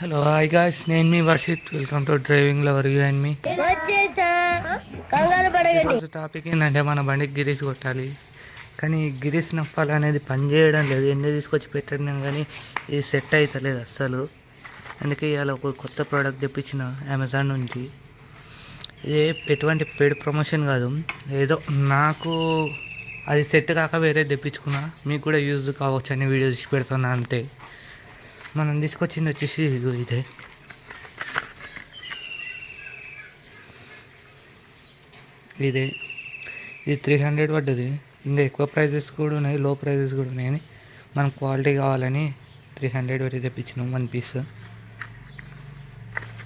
Hello hi guys నేను మీ Varshith. Welcome to driving lover you and me topic ఏంటంటే మన బండికి గిరీస్ కొట్టాలి. కానీ గిరీస్ నప్పాలి అనేది పని చేయడం లేదు. ఎన్ని తీసుకొచ్చి పెట్టడం కానీ ఇది సెట్ అవుతలేదు అస్సలు. అందుకే ఇవాళ ఒక కొత్త ప్రోడక్ట్ తెప్పించిన అమెజాన్ నుంచి. ఇది ఎటువంటి పెయిడ్ ప్రమోషన్ కాదు. ఏదో నాకు అది సెట్ కాక వేరే తెప్పించుకున్నా. మీకు కూడా యూజ్ కావచ్చు అని వీడియో తీసి పెడుతున్నా అంతే. మనం తీసుకొచ్చింది వచ్చేసి ఇదే. ఇదే. ఇది త్రీ హండ్రెడ్ పడ్డది. ఇంకా ఎక్కువ ప్రైజెస్ కూడా ఉన్నాయి లో ప్రైజెస్ కూడా ఉన్నాయి మనం క్వాలిటీ కావాలని త్రీ హండ్రెడ్ వరకు తెప్పించినాం వన్ పీస్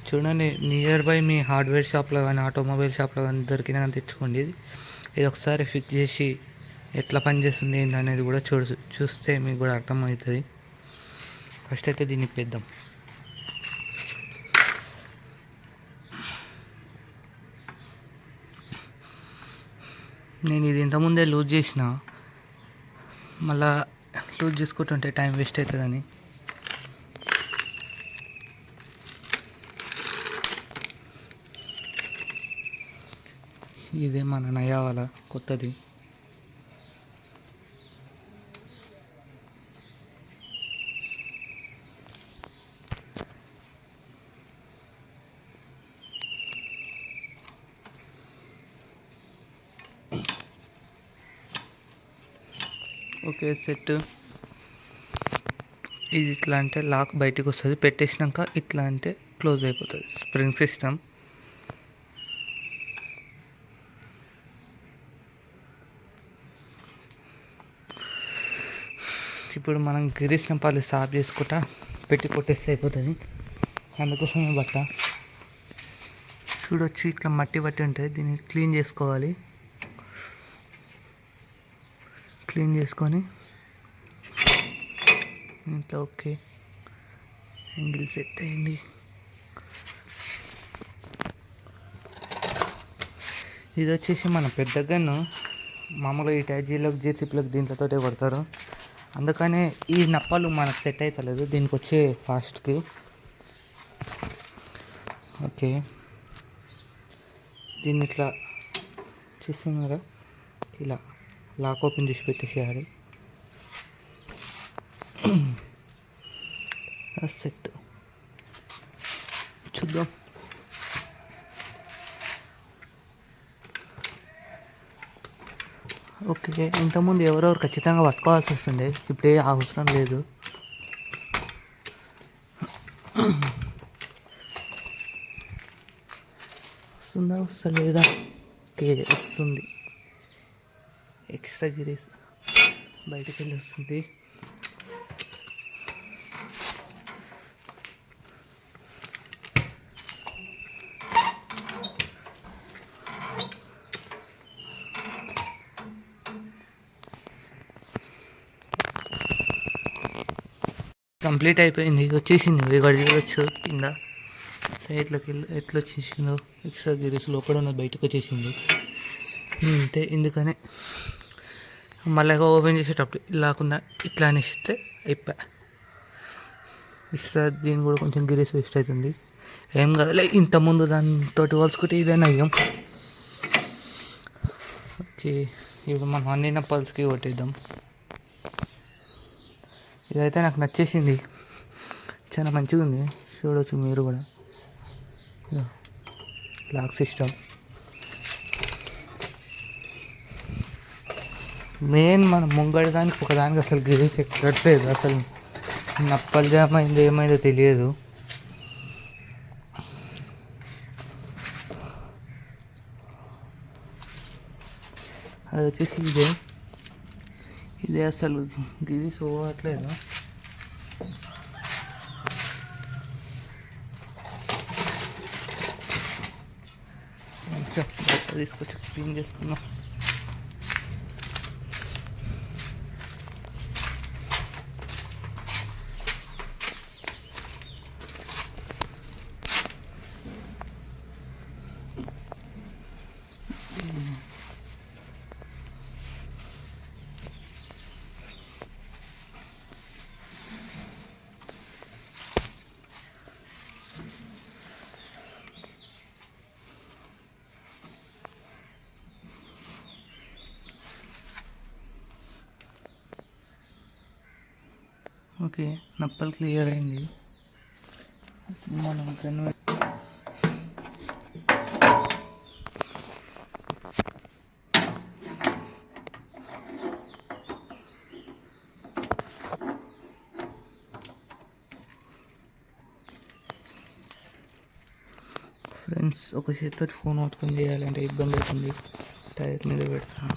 చూడండి నియర్ బై మీ హార్డ్వేర్ షాప్లో కానీ ఆటోమొబైల్ షాప్లో కానీ దొరికినా కానీ తెచ్చుకోండి. ఇది ఇది ఒకసారి ఫిక్స్ చేసి ఎట్లా పనిచేస్తుంది ఏంటి అనేది కూడా చూ చూస్తే మీకు కూడా అర్థమవుతుంది. ఫస్ట్ అయితే దీన్ని ఇప్పేద్దాం నేను ఇది ఇంతకుముందే లూజ్ చేసిన. మళ్ళా లూజ్ చేసుకుంటుంటే టైం వేస్ట్ అవుతుందని. ఇదే మన నయావాల కొత్తది. ఓకే సెట్ ఇది ఇట్లా అంటే లాక్ బయటికి వస్తుంది. పెట్టేసినాక ఇట్లా అంటే క్లోజ్ అయిపోతుంది. స్ప్రింగ్ సిస్టమ్ ఇప్పుడు మనం గిరీసిన పాలు సాఫ్ చేసుకుంటా పెట్టి కొట్టేస్తే అయిపోతుంది. అందుకోసమే బట్ట. చూడొచ్చు ఇట్లా మట్టి బట్టి ఉంటుంది. దీన్ని క్లీన్ చేసుకోవాలి. క్లీన్ చేసుకొని ఇంట్లో ఓకే. యాంగిల్ సెట్ అయింది. ఇది వచ్చేసి మన పెద్ద గన్ను మామూలుగా ఈ ట్యాజీలకు జేసీపీలకు దీంట్లతోటే కొడతారు. అందుకనే ఈ నప్పలు మనకు సెట్ అవుతలేదు దీనికి వచ్చే ఫాస్ట్కి. ఓకే. దీన్ని ఇట్లా చూస్తున్నారా? ఇలా. లాక్ ఓపెన్ చేసి పెట్టేసేయాలి. సెట్. చూద్దాం. ఓకే ఇంతకుముందు ఎవరెవరు ఖచ్చితంగా పట్టుకోవాల్సి వస్తుండే ఇప్పుడు ఏ అవసరం లేదు. వస్తుందా వస్తలేదా? ఓకే వస్తుంది. ఎక్స్ట్రా గిరీస్ బయటకు వెళ్ళి వస్తుంది కంప్లీట్ అయిపోయింది. వచ్చేసింది ఇది కూడా చూడొచ్చు కింద సైడ్లోకి వెళ్ళి ఎట్లా వచ్చేసిందో ఎక్స్ట్రా గిరీస్ లోపల ఉన్నది బయటకు వచ్చేసింది అంతే ఎందుకనే మళ్ళీ ఓపెన్ చేసేటప్పుడు ఇలాకుండా ఇట్లా అనేస్తే అయిపోయా ఇస్తా దీని కూడా కొంచెం గిరీస్ వేస్ట్ అవుతుంది. ఏం కదలే ఇంత ముందు దాంతో పోల్చుకుంటే ఇదేనా నయ్యం. ఓకే ఇప్పుడు మనం అన్ని పల్స్కి కొట్టేద్దాం. ఇదైతే నాకు నచ్చేసింది. చాలా మంచిగా ఉంది చూడవచ్చు మీరు కూడా. Lock system. మెయిన్ మన ముంగడదానికి ఒకదానికి అసలు గిరీస్ ఎక్కట్లేదు. అసలు నప్పలు జామ్ ఏమైందో తెలియదు. అది వచ్చేసి ఇదే. ఇదే అసలు గిరీస్ పోవట్లేదు తీసుకొచ్చి క్లీన్ చేస్తున్నాం. ఓకే నప్పలు క్లియర్ అయింది. మనం గన్ను ఫ్రెండ్స్ ఒక చేతితో ఫోన్ పట్టుకొని చేయాలంటే ఇబ్బంది అవుతుంది. టైర్ మీద పెడతాను.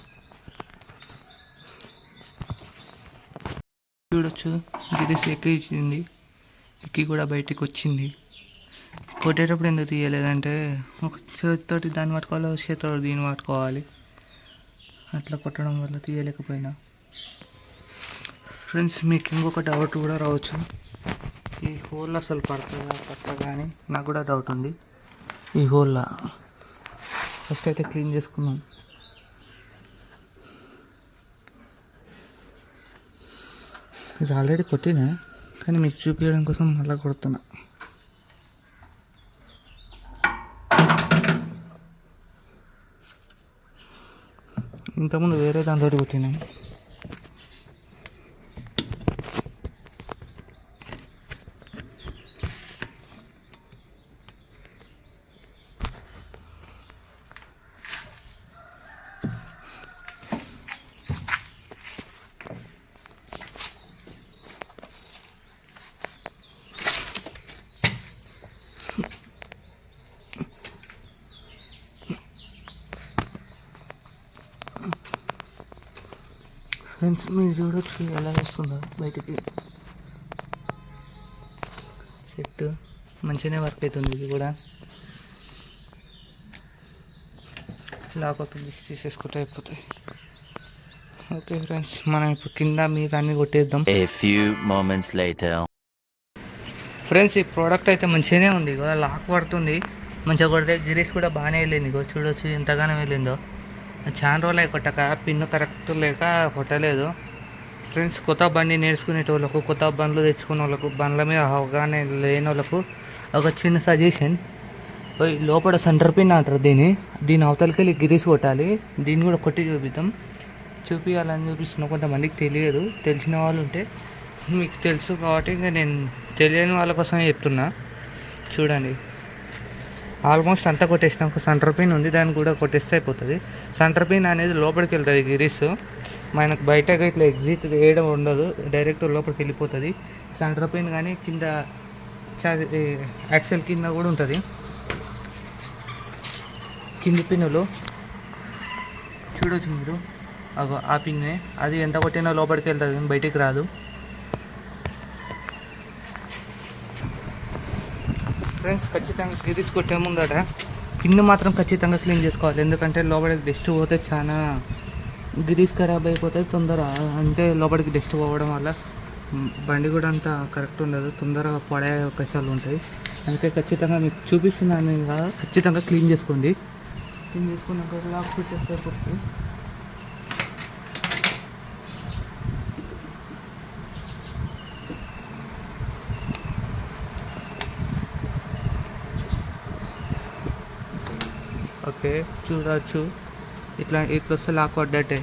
చూడొచ్చు. గిరీష్ ఎక్కించింది ఎక్కి కూడా బయటికి వచ్చింది. కొట్టేటప్పుడు ఎందుకు తీయలేదంటే ఒక చేతితోటి దాన్ని పట్టుకోవాలి ఒక చేతితో దీన్ని పట్టుకోవాలి. అట్లా కొట్టడం వల్ల తీయలేకపోయినా. ఫ్రెండ్స్ మీకు ఇంకొక డౌట్ కూడా రావచ్చు. ఈ హోల్ అసలు పడుతుందా పట్టదా అని నాకు కూడా డౌట్ ఉంది. ఈ హోల్లా ఫస్ట్ అయితే క్లీన్ చేసుకున్నాను ఇది ఆల్రెడీ కొట్టినా కానీ మీకు చూపించడం కోసం మళ్ళీ కొడుతున్నా. ఇంతకుముందు వేరే దాంతో కొట్టినాను ఫ్రెండ్స్ మీరు చూడొచ్చు ఎలా వస్తుందో బయటికి. సెట్. మంచిగానే వర్క్ అవుతుంది ఇది కూడా. లాక్ ఓపెన్ చేసి తీసేసుకుంటే అయిపోతాయి. ఓకే ఫ్రెండ్స్ మనం ఇప్పుడు కింద మీద అన్ని కొట్టేద్దాం. A few moments later. Friends ఈ ప్రోడక్ట్ అయితే మంచిగానే ఉంది. లాక్ పడుతుంది. మంచిగా కొడితే గిరీస్ కూడా బాగానే వెళ్ళింది. చూడొచ్చు ఎంతగానో వెళ్ళిందో. చాలా రోజులు అయి కొట్టక పిన్ కరెక్ట్ లేక కొట్టలేదు. ఫ్రెండ్స్ కొత్త బండి నేర్చుకునేటోళ్ళకు కొత్త బండ్లు తెచ్చుకునే వాళ్ళకు బండ్ల మీద అవగాహన లేని వాళ్ళకు ఒక చిన్న సజెషన్ పోయి లోపల సెంటర్ పిన్ అంటారు దీన్ని. దీని అవతలకి వెళ్ళి గిరీస్ కొట్టాలి. దీన్ని కూడా కొట్టి చూపిద్దాం. చూపించాలని చూపిస్తున్నా కొంతమందికి తెలియదు. తెలిసిన వాళ్ళు ఉంటే మీకు తెలుసు కాబట్టి ఇంకా నేను తెలియని వాళ్ళ కోసమే చెప్తున్నా. చూడండి. ఆల్మోస్ట్ అంతా కొట్టేసినాక సెంటర్ పిన్ ఉంది దాన్ని కూడా కొట్టేస్తే అయిపోతుంది. సెంటర్ పిన్ అనేది లోపలికి వెళ్తుంది గిరీస్. మనకు బయటకు ఇట్లా ఎగ్జిట్ వేయడం ఉండదు డైరెక్ట్ లోపలికి వెళ్ళిపోతుంది. సెంటర్ పిన్ కానీ కింద యాక్సెల్ కింద కూడా ఉంటుంది. కింది పిన్నులు. చూడొచ్చు మీరు. అగో ఆ పిన్నే. అది ఎంత కొట్టినా లోపలికి వెళ్తుంది బయటికి రాదు. ఫ్రెండ్స్ ఖచ్చితంగా గిరీస్ కొట్టే ముందట పిన్ను మాత్రం ఖచ్చితంగా క్లీన్ చేసుకోవాలి. ఎందుకంటే లోపలికి డస్ట్ పోతే చాలా గిరీస్ ఖరాబ్ అయిపోతుంది తొందర అంటే లోపలికి డస్ట్ పోవడం వల్ల బండి కూడా అంత కరెక్ట్ ఉండదు. తొందరగా పడే అవకాశాలు ఉంటాయి. అందుకే ఖచ్చితంగా మీకు చూపిస్తున్నాను ఖచ్చితంగా క్లీన్ చేసుకోండి. క్లీన్ చేసుకున్నాక లాక్ పెట్టేస్తారు ఓకే చూడవచ్చు ఇట్లా ఇట్లా వస్తే లాక్ పడ్డట్టే.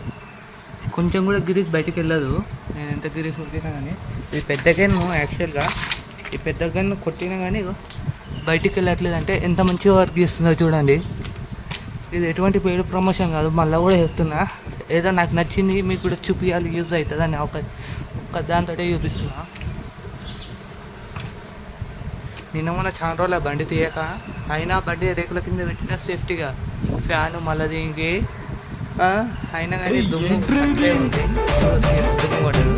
కొంచెం కూడా గిరీస్ బయటికి వెళ్ళదు. నేను ఎంత గిరీస్ కొట్టినా కానీ. ఇది పెద్ద గన్ను యాక్చువల్గా ఈ పెద్ద గన్ను కొట్టినా కానీ బయటికి వెళ్ళట్లేదు అంటే ఎంత మంచిగా వర్క్ చేస్తుందో చూడండి. ఇది ఎటువంటి పేరు ప్రమోషన్ కాదు మళ్ళీ కూడా చెప్తున్నా. ఏదో నాకు నచ్చింది మీకు కూడా చూపించాలి యూజ్ అవుతుంది అని ఒక ఒక దాంతో చూపిస్తున్నా. నిన్న మొన్న చాలా రోజుల బండి తీయక అయినా బండి రేకుల కింద పెట్టిన సేఫ్టీగా ఫ్యాన్ మళ్ళీ దీనికి అయినా కానీ దుమ్ము అట్లే ఉంది దుమ్ము పడదు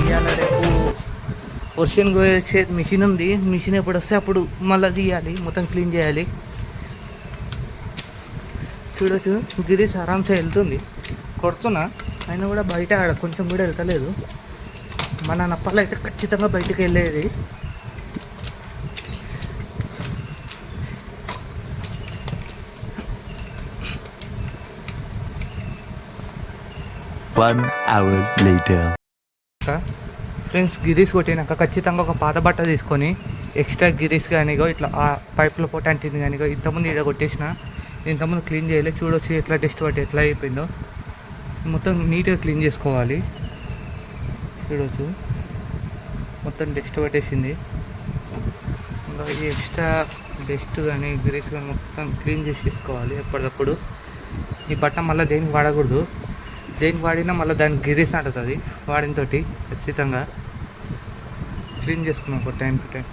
ఇవాళ రేపు వర్షన్ వచ్చే మిషన్ ఉంది. మిషన్ ఎప్పుడు వస్తే అప్పుడు మళ్ళీ తీయాలి మొత్తం క్లీన్ చేయాలి. చూడొచ్చు గిరీస్ ఆరామ్సే వెళ్తుంది. కొడుతున్నా అయినా కూడా బయట ఆడ కొంచెం కూడా వెళ్తలేదు. మన నప్పలు అయితే ఖచ్చితంగా బయటికి వెళ్ళేది. One hour later friends grease కొట్టినాక ఖచ్చితంగా ఒక పాత బట్ట తీసుకొని ఎక్స్ట్రా గిరీస్ కానీగో ఇట్లా ఆ పైప్లో పోటీ అంటింది కానీ ఇంతకుముందు ఇక్కడ కొట్టేసిన ఇంతకుముందు క్లీన్ చేయలేదు చూడొచ్చు ఎట్లా టెస్ట్ పట్టి ఎట్లా అయిపోయిందో. మొత్తం నీట్గా క్లీన్ చేసుకోవాలి. చూడవచ్చు మొత్తం డస్ట్ పట్టేసింది. ఇంకా ఈ ఎక్స్ట్రా డస్ట్ కానీ గ్రీస్ కానీ మొత్తం క్లీన్ చేసి తీసుకోవాలి ఎప్పటికప్పుడు ఈ బట్ట మళ్ళీ దేనికి వాడకూడదు? దేనికి వాడినా మళ్ళీ దానికి గిరీస్ అంటుంది వాడిన తోటి ఖచ్చితంగా క్లీన్ చేసుకున్నాం ఒక టైం టు టైం.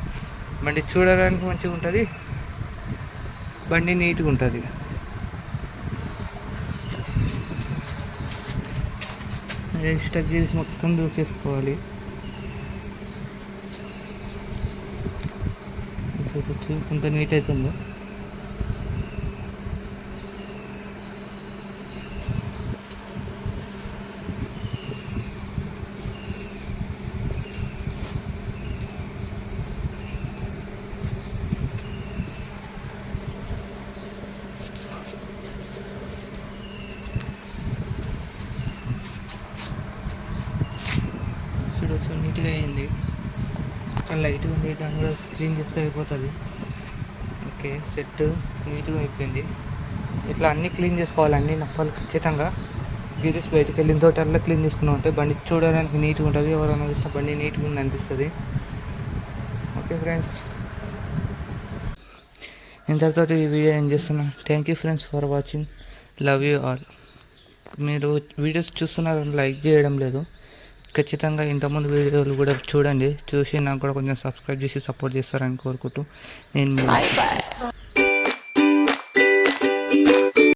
బండి చూడడానికి మంచిగా ఉంటుంది బండి నీట్గా ఉంటుంది. ఎక్స్ట్రా గీర్స్ మొత్తం దూర్ చేసుకోవాలి. చూడొచ్చు ఎంత నీట్ అవుతుందో చూడొచ్చు నీట్గా అయింది చాలా లైట్గా ఉంది దాన్ని కూడా క్లీన్ చేస్తే అయిపోతుంది. ఓకే సెట్ నీట్గా అయిపోయింది. ఇట్లా అన్నీ క్లీన్ చేసుకోవాలి అన్ని నప్పాలు ఖచ్చితంగా. గిరీస్ బయటకు వెళ్ళిన తోటి అట్లా క్లీన్ చేసుకున్నాం అంటే బండి చూడడానికి నీట్గా ఉంటుంది. ఎవరైనా చూసిన బండి నీట్గా ఉంది అనిపిస్తుంది. ఓకే ఫ్రెండ్స్ ఇంతటితో ఈ వీడియో ఏం చేస్తున్నా. Thank you friends for watching love you all మీరు వీడియోస్ చూస్తున్నారని లైక్ చేయడం లేదు. ఖచ్చితంగా ఇంతకుముందు వీడియోలు కూడా చూడండి. చూసి నాకు కూడా కొంచెం సబ్స్క్రైబ్ చేసి సపోర్ట్ చేస్తారని కోరుకుంటూ నేను